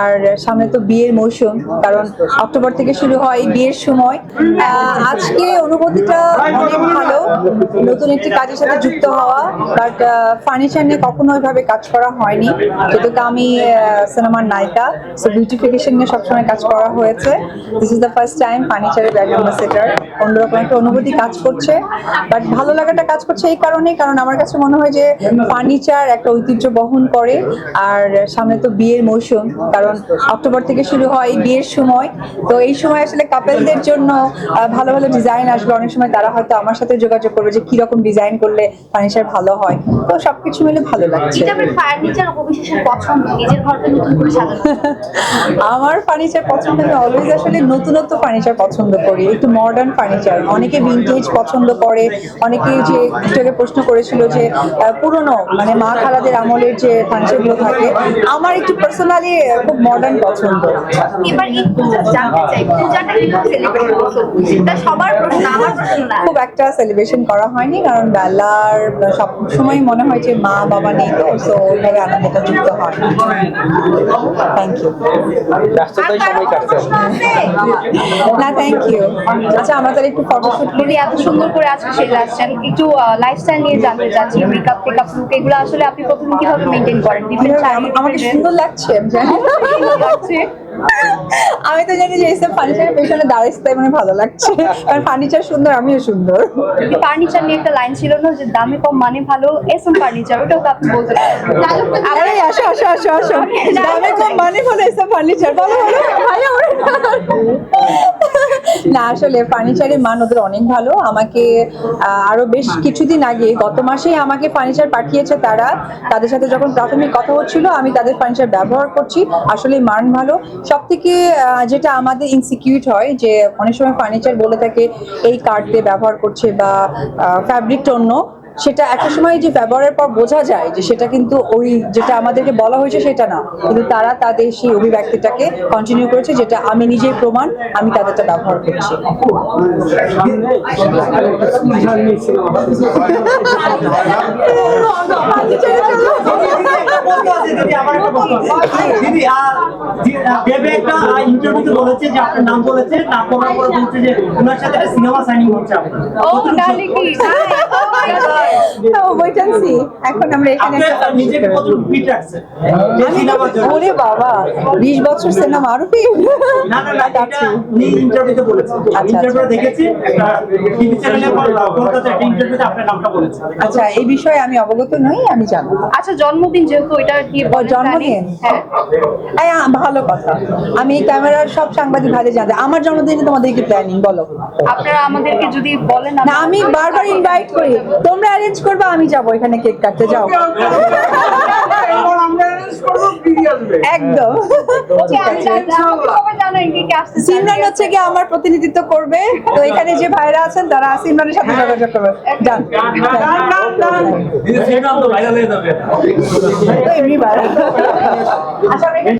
আর সামনে তো বিয়ের মৌসুম, কারণ অক্টোবর থেকে শুরু হয় বিয়ের সময়। আজকে অনুভূতিটা অনেক ভালো। নতুন একটি কাজের সাথে যুক্ত হওয়া বাট ফার্নিচার নিয়ে কখনো ওইভাবে কাজ করা হয়নি, যেহেতু আমি সিনেমার নায়িকা। সো বিউটিফিকেশন নিয়ে সবসময় কাজ করা হয়েছে। This is the first time ফার্নিচারের ব্যাগ অ্যাম্বাসেডার অন্যরকম একটা অনুভূতি কাজ করছে। বাট ভালো লাগাটা কাজ করছে এই কারণে কারণ আমার কাছে মনে হয় যে ফার্নিচার একটা ঐতিহ্য বহন করে। আর সামনে তো বিয়ের মৌসুম কারণ অক্টোবর থেকে শুরু হয় বিয়ের সময়। তো এই সময় আসলে কাপেলদের জন্য ভালো ভালো ডিজাইন আসবে। অনেক সময় তারা হয়তো আমার সাথে যোগাযোগ করবে যে কীরকম ডিজাইন করলে ফার্নিচার ভালো হয়। তো সবকিছু মিলে ভালো লাগছে। আমার ফার্নিচার পছন্দ? নিজের ঘরকে নতুন করে সাজানো। আমার ফার্নিচার পছন্দ আমি অলওয়েজ আসলে নতুনত্ব ফার্নিচার পছন্দ করি। একটু মডার্ন ফার্নিচার অনেকে ভিন্টেজ পছন্দ করে। অনেকে যে একটু আগে প্রশ্ন করেছিল যে পুরনো মানে মা খালাদের আমলের যে ফার্নিচারগুলো থাকে আমার একটু পার্সোনালি খুব মডার্ন পছন্দ এবার একটু জানতে চাই পূজাটা কীভাবে সেলিব্রেট করছ সবার প্রশ্ন। খুব একটা সেলিব্রেশন করা হয়নি কারণ বেলার সব সময় মনে হয় যে মা বাবা নেই তো সো ওইভাবে আনন্দটা যুক্ত হয় থ্যাংক ইউ না থ্যাংক ইউ আচ্ছা আমরা তাহলে একটু ফটোশুট করি। এত সুন্দর করে আজকে সেজে আসছেন। একটু লাইফস্টাইল নিয়ে জানতে চাচ্ছি মেকআপ টেকআপ লুক এগুলো আসলে আপনি প্রথমে কীভাবে মেনটেন করেন? আমাকে সুন্দর লাগছে আমি জানি লাগছে। আমি তো জানি যে এইসব ফার্নিচারের পেছনে দাঁড়াইছে মানে ভালো লাগছে। কারণ ফার্নিচার সুন্দর আমিও সুন্দর। ফার্নিচার নিয়ে একটা লাইন ছিল না যে দামে কম মানে ভালো এসএম ফার্নিচার ওটাও তো আপনি বলতে আরে আসো আসো আসো আসো। দামে কম মানে ভালো এসএম ফার্নিচার বলো বলো। না, আসলে ফার্নিচারের মান ওদের অনেক ভালো। আমাকে আরও বেশ কিছুদিন আগে, গত মাসেই আমাকে ফার্নিচার পাঠিয়েছে তারা। তাদের সাথে যখন প্রাথমিক কথা হচ্ছিল, আমি তাদের ফার্নিচার ব্যবহার করছি। আসলে মান ভালো। সব থেকে যেটা আমাদের ইনসিকিউট হয়, যে অনেক সময় ফার্নিচার বলে থাকে, এই কার্ড দিয়ে ব্যবহার করছে বা ফ্যাব্রিক অন্য। সেটা একটা সময় যে ব্যবহারের পর বোঝা যায় যে সেটা কিন্তু ওই যেটা আমাদেরকে বলা হয়েছে সেটা না। কিন্তু তারা তাদের সেই অভিব্যক্তিটাকে কন্টিনিউ করেছে যেটা আমি নিজেই প্রমাণ আমি তাদেরটা ব্যবহার করছি। দেবে একটা ইন্টারভিউতে বলেছে যে আপনার নাম বলেছে নাম বলার পরে বলছে যে ওনার সাথে একটা সিনেমা সাইনিং হচ্ছে আপনার। sí. কি এখন আমরা এখানে ওরে বাবা বিশ বছর সিনেমা আরও কি না না না উনি ইন্টারভিউতে বলেছেন। আচ্ছা, ইন্টারভিউ আচ্ছা। দেখেছি একটা টিভি চ্যানেলে কলকাতা একটা ইন্টারভিউতে আপনার নামটা বলেছে আচ্ছা এই বিষয়ে আমি অবগত নই আমি জানব। আচ্ছা জন্মদিন যেহেতু এটা কি জন্মদিন? হ্যাঁ। ভালো কথা। আমি ক্যামেরার সব সাংবাদিক ভালো জানতে আমার জন্মদিনে তোমাদের কি প্ল্যানিং বলো। আপনারা আমাদেরকে যদি বলেন না আমি বারবার ইনভাইট করি। তোমরা অ্যারেঞ্জ করবে আমি যাব এখানে কেক কাটতে যাও একদম। সিমরান হচ্ছে কি আমার প্রতিনিধিত্ব করবে। তো এখানে যে ভাইরা আছেন তারা সিমরানের সাথে যোগাযোগ করবে। হয়ে এমনি ভাইরা আচ্ছা আমরা এখানে